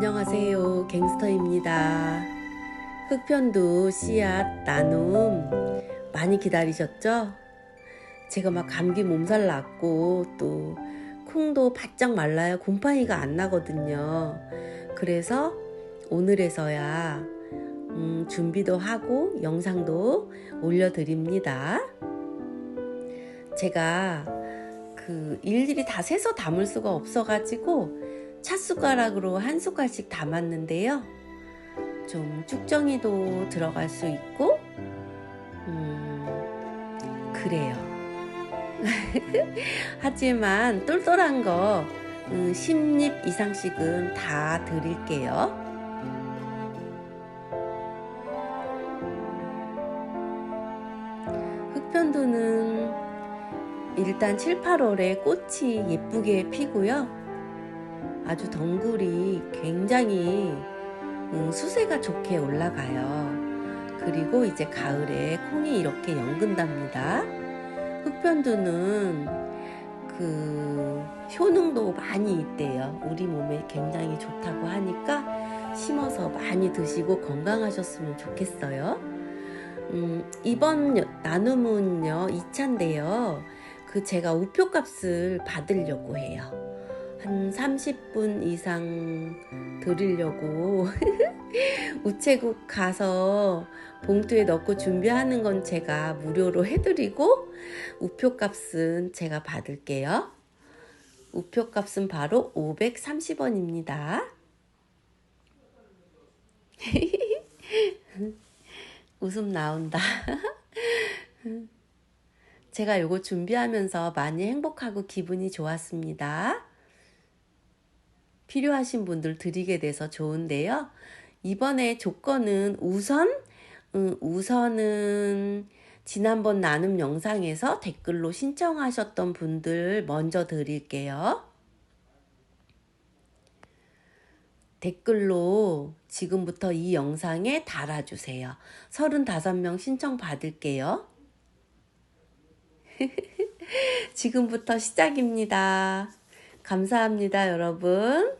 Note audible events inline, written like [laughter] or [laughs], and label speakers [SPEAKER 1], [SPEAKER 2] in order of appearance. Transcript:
[SPEAKER 1] 안녕하세요. 갱스터입니다. 흑편도 씨앗 나눔 많이 기다리셨죠? 제가 막 감기 몸살 났고 또 콩도 바짝 말라야 곰팡이가 안 나거든요. 그래서 오늘에서야 음, 준비도 하고 영상도 올려드립니다. 제가 그 일일이 다 세서 담을 수가 없어가지고 찻숟가락으로 한 숟갈씩 담았는데요. 좀 쭉정이도 들어갈 수 있고, 음, 그래요. [laughs] 하지만 똘똘한 거 음, 10입 이상씩은 다 드릴게요. 흑편도는 일단 7, 8월에 꽃이 예쁘게 피고요. 아주 덩굴이 굉장히 음, 수세가 좋게 올라가요. 그리고 이제 가을에 콩이 이렇게 연근답니다. 흑변두는 그 효능도 많이 있대요. 우리 몸에 굉장히 좋다고 하니까 심어서 많이 드시고 건강하셨으면 좋겠어요. 음, 이번 나눔은요, 2차인데요. 그 제가 우표 값을 받으려고 해요. 한 30분 이상 드리려고 [laughs] 우체국 가서 봉투에 넣고 준비하는 건 제가 무료로 해드리고 우표 값은 제가 받을게요. 우표 값은 바로 530원입니다. [laughs] 웃음 나온다. [laughs] 제가 요거 준비하면서 많이 행복하고 기분이 좋았습니다. 필요하신 분들 드리게 돼서 좋은데요. 이번에 조건은 우선, 음, 우선은 지난번 나눔 영상에서 댓글로 신청하셨던 분들 먼저 드릴게요. 댓글로 지금부터 이 영상에 달아주세요. 35명 신청 받을게요. [laughs] 지금부터 시작입니다. 감사합니다, 여러분.